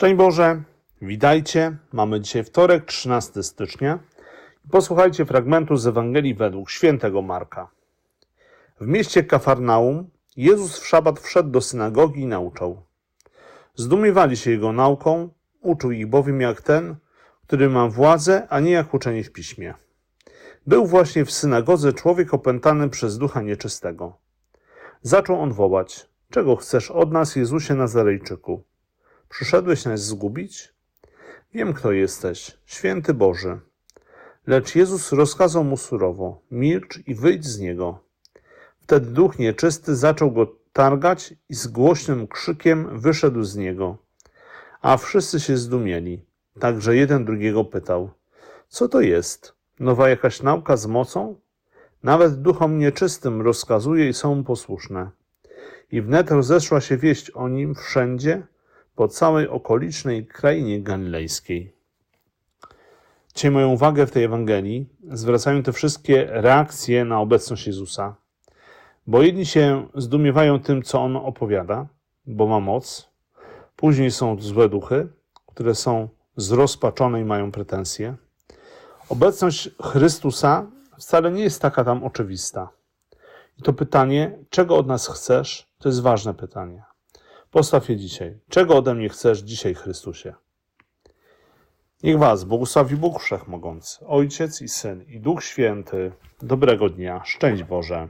Szczęść Boże, witajcie. Mamy dzisiaj wtorek, 13 stycznia. Posłuchajcie fragmentu z Ewangelii według świętego Marka. W mieście Kafarnaum Jezus w szabat wszedł do synagogi i nauczał. Zdumiewali się jego nauką, uczył ich bowiem jak ten, który ma władzę, a nie jak uczeni w piśmie. Był właśnie w synagodze człowiek opętany przez ducha nieczystego. Zaczął on wołać: Czego chcesz od nas, Jezusie Nazarejczyku? Przyszedłeś nas zgubić? Wiem, kto jesteś, święty Boży. Lecz Jezus rozkazał mu surowo: Milcz i wyjdź z niego. Wtedy duch nieczysty zaczął go targać i z głośnym krzykiem wyszedł z niego. A wszyscy się zdumieli. Także jeden drugiego pytał: Co to jest? Nowa jakaś nauka z mocą? Nawet duchom nieczystym rozkazuje i są posłuszne. I wnet rozeszła się wieść o nim wszędzie, po całej okolicznej krainie galilejskiej. Dzisiaj moją uwagę w tej Ewangelii zwracają te wszystkie reakcje na obecność Jezusa. Bo jedni się zdumiewają tym, co On opowiada, bo ma moc. Później są złe duchy, które są zrozpaczone i mają pretensje. Obecność Chrystusa wcale nie jest taka tam oczywista. I to pytanie, czego od nas chcesz, to jest ważne pytanie. Postaw je dzisiaj. Czego ode mnie chcesz dzisiaj, Chrystusie? Niech Was błogosławi Bóg Wszechmogący, Ojciec i Syn i Duch Święty. Dobrego dnia. Szczęść Boże.